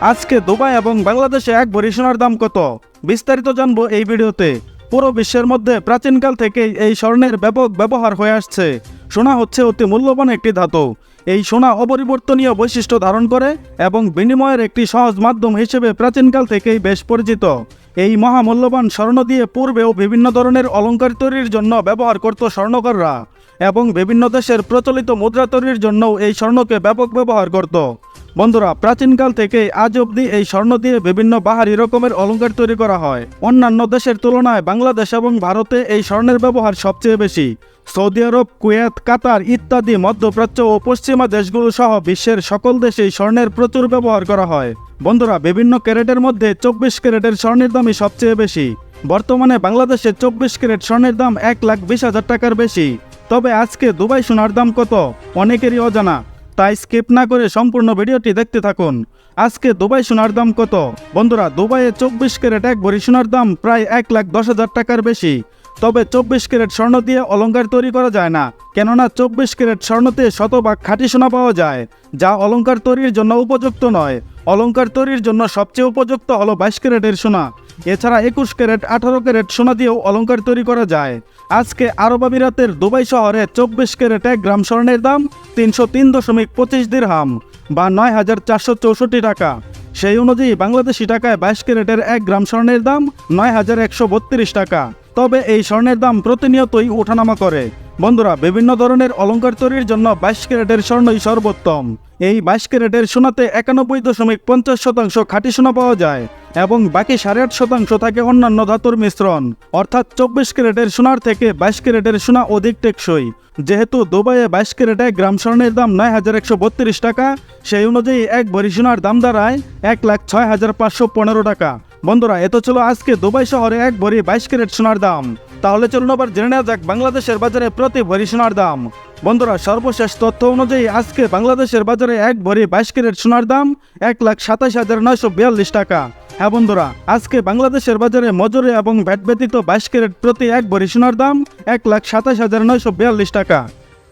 আজকে দুবাই এবং বাংলাদেশে এক ভরি সোনার দাম কত? বিস্তারিত জানব এই ভিডিওতে। পুরো বিশ্বের মধ্যে প্রাচীনকাল থেকেই এই স্বর্ণের ব্যাপক ব্যবহার হয়ে আসছে। সোনা হচ্ছে অতি মূল্যবান একটি ধাতু। এই সোনা অপরিবর্তনীয় বৈশিষ্ট্য ধারণ করে এবং বিনিময়ের একটি সহজ মাধ্যম হিসেবে প্রাচীনকাল থেকেই বেশ পরিচিত। এই মহামূল্যবান স্বর্ণ দিয়ে পূর্বেও বিভিন্ন ধরনের অলঙ্কার তৈরির জন্য ব্যবহার করত স্বর্ণকাররা এবং বিভিন্ন দেশের প্রচলিত মুদ্রা তৈরির জন্যও এই স্বর্ণকে ব্যাপক ব্যবহার করত। বন্ধুরা, প্রাচীনকাল থেকে আজ অবধি এই স্বর্ণ দিয়ে বিভিন্ন বাহারি রকমের অলংকার তৈরি করা হয়। অন্যান্য দেশের তুলনায় বাংলাদেশ এবং ভারতে এই স্বর্ণের ব্যবহার সবচেয়ে বেশি। সৌদি আরব, কুয়েত, কাতার ইত্যাদি মধ্যপ্রাচ্য ও পশ্চিমা দেশগুলো সহ বিশ্বের সকল দেশেই স্বর্ণের প্রচুর ব্যবহার করা হয়। বন্ধুরা, বিভিন্ন ক্যারেটের মধ্যে চব্বিশ ক্যারেটের স্বর্ণের দামই সবচেয়ে বেশি। বর্তমানে বাংলাদেশে চব্বিশ ক্যারেট স্বর্ণের দাম এক লাখ বিশ হাজার টাকার বেশি। তবে আজকে দুবাই সোনার দাম কত? অনেকেরই অজানা। তাই স্কিপ না করে সম্পূর্ণ ভিডিওটি দেখতে থাকুন। আজকে দুবাই সোনার দাম কত? বন্ধুরা, দুবাইয়ে চব্বিশ ক্যারেট এক ভরি সোনার দাম প্রায় এক লাখ দশ হাজার টাকার বেশি। তবে চব্বিশ ক্যারেট স্বর্ণ দিয়ে অলঙ্কার তৈরি করা যায় না, কেননা চব্বিশ ক্যারেট স্বর্ণতে শতভাগ খাঁটি সোনা পাওয়া যায়, যা অলঙ্কার তৈরির জন্য উপযুক্ত নয়। অলংকার তৈরির জন্য সবচেয়ে উপযুক্ত হলো বাইশ ক্যারেটের সোনা। এছাড়া একুশ ক্যারেট, আঠারো ক্যারেট সোনা দিয়েও অলঙ্কার তৈরি করা যায়। আজকে আরব আমিরাতের দুবাই শহরে চব্বিশ ক্যারেট, এক গ্রাম স্বর্ণের দাম তিনশো তিন দশমিক পঁচিশ দিরহাম বা নয় হাজার চারশো চৌষট্টি টাকা। সেই অনুযায়ী বাংলাদেশি টাকায় বাইশ ক্যারেটের এক গ্রাম স্বর্ণের দাম নয় হাজার একশো বত্রিশ টাকা। তবে এই স্বর্ণের দাম প্রতিনিয়তই ওঠানামা করে। বন্ধুরা, বিভিন্ন ধরনের অলংকার তৈরির জন্য বাইশ ক্যারেটের স্বর্ণই সর্বোত্তম। এই বাইশ ক্যারেটের সোনাতে একানব্বই দশমিক পঞ্চাশ শতাংশ খাঁটি সোনা পাওয়া যায় এবং বাকি সাড়ে আট শতাংশ থাকে অন্যান্য ধাতুর মিশ্রণ। অর্থাৎ চব্বিশ ক্যারেটের সোনার থেকে বাইশ ক্যারেটের সোনা অধিক টেকসই। যেহেতু দুবাইয়ে বাইশ ক্যারেটে গ্রাম স্বর্ণের দাম নয় হাজার একশো বত্রিশ টাকা, সেই অনুযায়ী এক ভরি সোনার দাম দাঁড়ায় এক লাখ ছয় হাজার পাঁচশো পনেরো টাকা। বন্ধুরা এত ছিল আজকে দুবাই শহরে এক ভরি বাইশ ক্যারেট সোনার দাম। তাহলে চলুন আবার জেনে নেওয়া যাক বাংলাদেশের বাজারে প্রতি ভরি সোনার দাম। বন্ধুরা, সর্বশেষ তথ্য অনুযায়ী আজকে বাংলাদেশের বাজারে এক ভরি বাইশ ক্যারেট সোনার দাম এক লাখ সাতাশ হাজার নয়শো বিয়াল্লিশ টাকা। হ্যাঁ বন্ধুরা, আজকে বাংলাদেশের বাজারে মজুরি এবং ব্যাট ব্যতীত বাইশ ক্যারেট প্রতি এক ভরি সোনার দাম এক লাখ সাতাশ হাজার নয়শো বিয়াল্লিশ টাকা।